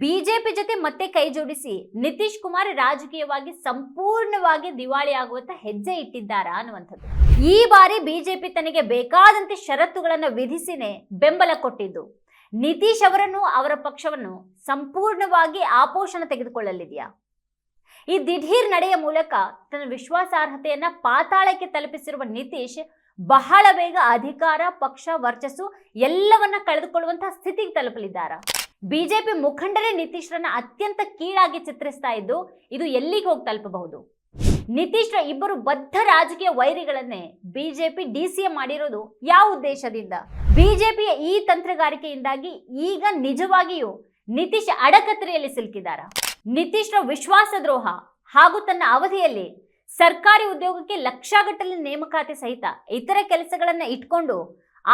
BJP ಜೊತೆ ಮತ್ತೆ ಕೈ ಜೋಡಿಸಿ ನಿತೀಶ್ ಕುಮಾರ್ ರಾಜಕೀಯವಾಗಿ ಸಂಪೂರ್ಣವಾಗಿ ದಿವಾಳಿ ಆಗುವಂತ ಹೆಜ್ಜೆ ಇಟ್ಟಿದ್ದಾರಾ ಅನ್ನುವಂಥದ್ದು. ಈ ಬಾರಿ ಬಿಜೆಪಿ ತನಗೆ ಬೇಕಾದಂತೆ ಷರತ್ತುಗಳನ್ನು ವಿಧಿಸಿನೇ ಬೆಂಬಲ ಕೊಟ್ಟಿದ್ದು. ನಿತೀಶ್ ಅವರನ್ನು ಅವರ ಪಕ್ಷವನ್ನು ಸಂಪೂರ್ಣವಾಗಿ ಆಪೋಷಣ ತೆಗೆದುಕೊಳ್ಳಲಿದೆಯಾ? ಈ ದಿಢೀರ್ ನಡೆಯ ಮೂಲಕ ತನ್ನ ವಿಶ್ವಾಸಾರ್ಹತೆಯನ್ನ ಪಾತಾಳಕ್ಕೆ ತಲುಪಿಸಿರುವ ನಿತೀಶ್ ಬಹಳ ಬೇಗ ಅಧಿಕಾರ, ಪಕ್ಷ, ವರ್ಚಸ್ಸು ಎಲ್ಲವನ್ನ ಕಳೆದುಕೊಳ್ಳುವಂತಹ ಸ್ಥಿತಿಗೆ ತಲುಪಲಿದ್ದಾರ? ಬಿಜೆಪಿ ಮುಖಂಡರೇ ನಿತೀಶ್ರನ್ನ ಅತ್ಯಂತ ಕೀಳಾಗಿ ಚಿತ್ರಿಸ್ತಾ ಇದ್ದು, ಇದು ಎಲ್ಲಿಗೆ ಹೋಗಿ ತಲುಪಬಹುದು? ನಿತೀಶ್ರ ಇಬ್ಬರು ಬದ್ಧ ರಾಜಕೀಯ ವೈರಿಗಳನ್ನೇ ಬಿಜೆಪಿ ಡಿಸಿಎ ಮಾಡಿರೋದು ಯಾವ ಉದ್ದೇಶದಿಂದ? ಬಿಜೆಪಿಯ ಈ ತಂತ್ರಗಾರಿಕೆಯಿಂದಾಗಿ ಈಗ ನಿಜವಾಗಿಯೂ ನಿತೀಶ್ ಅಡಕತ್ತರೆಯಲ್ಲಿ ಸಿಲುಕಿದಾರ ನಿತೀಶ್ರ ವಿಶ್ವಾಸದ್ರೋಹ ಹಾಗೂ ತನ್ನ ಅವಧಿಯಲ್ಲಿ ಸರ್ಕಾರಿ ಉದ್ಯೋಗಕ್ಕೆ ಲಕ್ಷಗಟ್ಟಲೆ ನೇಮಕಾತಿ ಸಹಿತ ಇತರ ಕೆಲಸಗಳನ್ನ ಇಟ್ಕೊಂಡು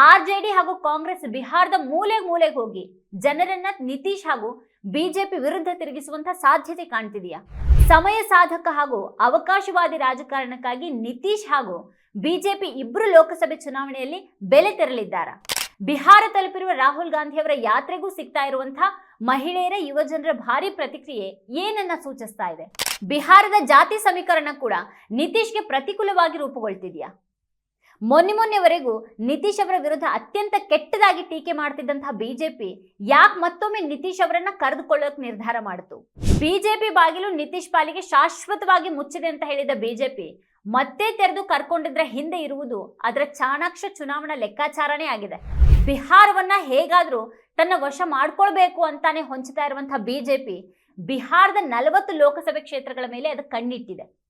ಆರ್ ಜೆ ಡಿ ಹಾಗೂ ಕಾಂಗ್ರೆಸ್ ಬಿಹಾರದ ಮೂಲೆ ಮೂಲೆಗೆ ಹೋಗಿ ಜನರನ್ನ ನಿತೀಶ್ ಹಾಗೂ ಬಿಜೆಪಿ ವಿರುದ್ಧ ತಿರುಗಿಸುವಂತ ಸಾಧ್ಯತೆ ಕಾಣ್ತಿದೆಯಾ? ಸಮಯ ಸಾಧಕ ಹಾಗೂ ಅವಕಾಶವಾದಿ ರಾಜಕಾರಣಕ್ಕಾಗಿ ನಿತೀಶ್ ಹಾಗೂ ಬಿಜೆಪಿ ಇಬ್ಬರು ಲೋಕಸಭೆ ಚುನಾವಣೆಯಲ್ಲಿ ಬೆಲೆ ತೆರಳಿದ್ದಾರ? ಬಿಹಾರ ತಲುಪಿರುವ ರಾಹುಲ್ ಗಾಂಧಿಯವರ ಯಾತ್ರೆಗೂ ಸಿಗ್ತಾ ಇರುವಂತಹ ಮಹಿಳೆಯರ ಯುವಜನರ ಭಾರಿ ಪ್ರತಿಕ್ರಿಯೆ ಏನನ್ನ ಸೂಚಿಸ್ತಾ ಇದೆ? ಬಿಹಾರದ ಜಾತಿ ಸಮೀಕರಣ ಕೂಡ ನಿತೀಶ್ಗೆ ಪ್ರತಿಕೂಲವಾಗಿ ರೂಪುಗೊಳ್ತಿದ್ಯಾ? ಮೊನ್ನೆ ಮೊನ್ನೆವರೆಗೂ ನಿತೀಶ್ ಅವರ ವಿರುದ್ಧ ಅತ್ಯಂತ ಕೆಟ್ಟದಾಗಿ ಟೀಕೆ ಮಾಡ್ತಿದ್ದಂತಹ ಬಿಜೆಪಿ ಯಾಕೆ ಮತ್ತೊಮ್ಮೆ ನಿತೀಶ್ ಅವರನ್ನ ಕರೆದುಕೊಳ್ಳೋಕೆ ನಿರ್ಧಾರ ಮಾಡಿತು? ಬಿಜೆಪಿ ಬಾಗಿಲು ನಿತೀಶ್ ಪಾಲಿಗೆ ಶಾಶ್ವತವಾಗಿ ಮುಚ್ಚಿದೆ ಅಂತ ಹೇಳಿದ ಬಿಜೆಪಿ ಮತ್ತೆ ತೆರೆದು ಕರ್ಕೊಂಡಿದ್ರ ಹಿಂದೆ ಇರುವುದು ಅದರ ಚಾಣಾಕ್ಷ ಚುನಾವಣಾ ಲೆಕ್ಕಾಚಾರನೇ ಆಗಿದೆ. ಬಿಹಾರವನ್ನ ಹೇಗಾದ್ರೂ ತನ್ನ ವಶ ಮಾಡ್ಕೊಳ್ಬೇಕು ಅಂತಾನೆ ಹೊಂಚುತ್ತಾ ಇರುವಂತಹ ಬಿಜೆಪಿ ಬಿಹಾರದ ನಲವತ್ತು ಲೋಕಸಭೆ ಕ್ಷೇತ್ರಗಳ ಮೇಲೆ ಅದು ಕಣ್ಣಿಟ್ಟಿದೆ.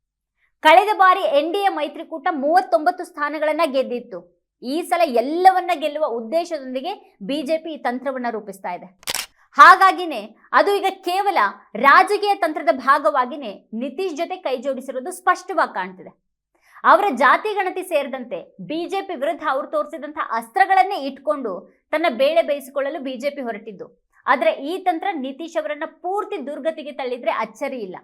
ಕಳೆದ ಬಾರಿ ಎನ್ ಡಿ ಎ ಮೈತ್ರಿಕೂಟ ಮೂವತ್ತೊಂಬತ್ತು ಸ್ಥಾನಗಳನ್ನ ಗೆದ್ದಿತ್ತು. ಈ ಸಲ ಎಲ್ಲವನ್ನ ಗೆಲ್ಲುವ ಉದ್ದೇಶದೊಂದಿಗೆ ಬಿಜೆಪಿ ಈ ತಂತ್ರವನ್ನ ರೂಪಿಸ್ತಾ ಇದೆ. ಹಾಗಾಗಿನೇ ಅದು ಈಗ ಕೇವಲ ರಾಜಕೀಯ ತಂತ್ರದ ಭಾಗವಾಗಿನೇ ನಿತೀಶ್ ಜೊತೆ ಕೈ ಸ್ಪಷ್ಟವಾಗಿ ಕಾಣ್ತಿದೆ. ಅವರ ಜಾತಿ ಗಣತಿ ಸೇರಿದಂತೆ ಬಿಜೆಪಿ ವಿರುದ್ಧ ಅವರು ತೋರಿಸಿದಂತಹ ಅಸ್ತ್ರಗಳನ್ನೇ ಇಟ್ಕೊಂಡು ತನ್ನ ಬೇಳೆ ಬೇಯಿಸಿಕೊಳ್ಳಲು ಬಿಜೆಪಿ ಹೊರಟಿದ್ದು. ಆದ್ರೆ ಈ ತಂತ್ರ ನಿತೀಶ್ ಅವರನ್ನ ಪೂರ್ತಿ ದುರ್ಗತಿಗೆ ತಳ್ಳಿದ್ರೆ ಅಚ್ಚರಿ ಇಲ್ಲ.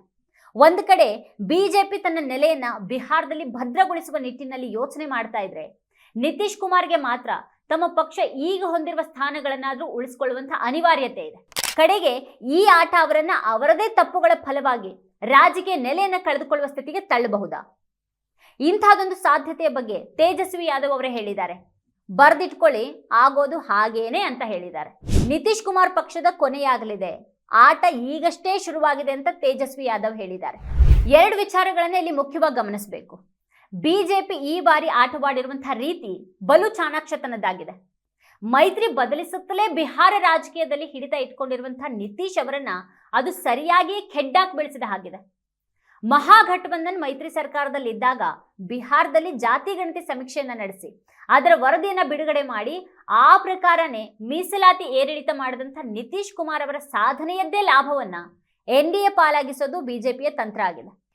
ಒಂದು ಕಡೆ ಬಿಜೆಪಿ ತನ್ನ ನೆಲೆಯನ್ನ ಬಿಹಾರದಲ್ಲಿ ಭದ್ರಗೊಳಿಸುವ ನಿಟ್ಟಿನಲ್ಲಿ ಯೋಚನೆ ಮಾಡ್ತಾ ಇದ್ರೆ ನಿತೀಶ್ ಕುಮಾರ್ಗೆ ಮಾತ್ರ ತಮ್ಮ ಪಕ್ಷ ಈಗ ಹೊಂದಿರುವ ಸ್ಥಾನಗಳನ್ನಾದ್ರೂ ಉಳಿಸಿಕೊಳ್ಳುವಂತ ಅನಿವಾರ್ಯತೆ ಇದೆ. ಕಡೆಗೆ ಈ ಆಟ ಅವರನ್ನ ಅವರದೇ ತಪ್ಪುಗಳ ಫಲವಾಗಿ ರಾಜಕೀಯ ನೆಲೆಯನ್ನ ಕಳೆದುಕೊಳ್ಳುವ ಸ್ಥಿತಿಗೆ ತಳ್ಳಬಹುದಾ? ಇಂಥದೊಂದು ಸಾಧ್ಯತೆಯ ಬಗ್ಗೆ ತೇಜಸ್ವಿ ಯಾದವ್ ಅವರೇ ಹೇಳಿದ್ದಾರೆ. ಬರ್ದಿಟ್ಕೊಳ್ಳಿ, ಆಗೋದು ಹಾಗೇನೆ ಅಂತ ಹೇಳಿದ್ದಾರೆ. ನಿತೀಶ್ ಕುಮಾರ್ ಪಕ್ಷದ ಕೊನೆಯಾಗಲಿದೆ. ಆಟ ಈಗಷ್ಟೇ ಶುರುವಾಗಿದೆ ಅಂತ ತೇಜಸ್ವಿ ಯಾದವ್ ಹೇಳಿದ್ದಾರೆ. ಎರಡು ವಿಚಾರಗಳನ್ನ ಇಲ್ಲಿ ಮುಖ್ಯವಾಗಿ ಗಮನಿಸಬೇಕು. ಬಿಜೆಪಿ ಈ ಬಾರಿ ಆಟವಾಡಿರುವಂತಹ ರೀತಿ ಬಲು ಚಾಣಾಕ್ಷತನದ್ದಾಗಿದೆ. ಮೈತ್ರಿ ಬದಲಿಸುತ್ತಲೇ ಬಿಹಾರ ರಾಜಕೀಯದಲ್ಲಿ ಹಿಡಿತ ಇಟ್ಕೊಂಡಿರುವಂತಹ ನಿತೀಶ್ ಅವರನ್ನ ಅದು ಸರಿಯಾಗಿ ಖೆಡ್ಡಾಕ್ ಬೆಳೆಸಿದ ಹಾಗಿದೆ. ಮಹಾಗಠಬಂಧನ್ ಮೈತ್ರಿ ಸರ್ಕಾರದಲ್ಲಿ ಇದ್ದಾಗ ಬಿಹಾರದಲ್ಲಿ ಜಾತಿ ಗಣತಿ ಸಮೀಕ್ಷೆಯನ್ನ ನಡೆಸಿ, ಅದರ ವರದಿಯನ್ನ ಬಿಡುಗಡೆ ಮಾಡಿ ಆ ಪ್ರಕಾರನೇ ಮೀಸಲಾತಿ ಏರಿಳಿತ ಮಾಡಿದಂಥ ನಿತೀಶ್ ಕುಮಾರ್ ಅವರ ಸಾಧನೆಯದ್ದೇ ಲಾಭವನ್ನ ಎನ್ ಡಿ ಎ ಪಾಲಾಗಿಸೋದು ಬಿಜೆಪಿಯ ತಂತ್ರ ಆಗಿದೆ.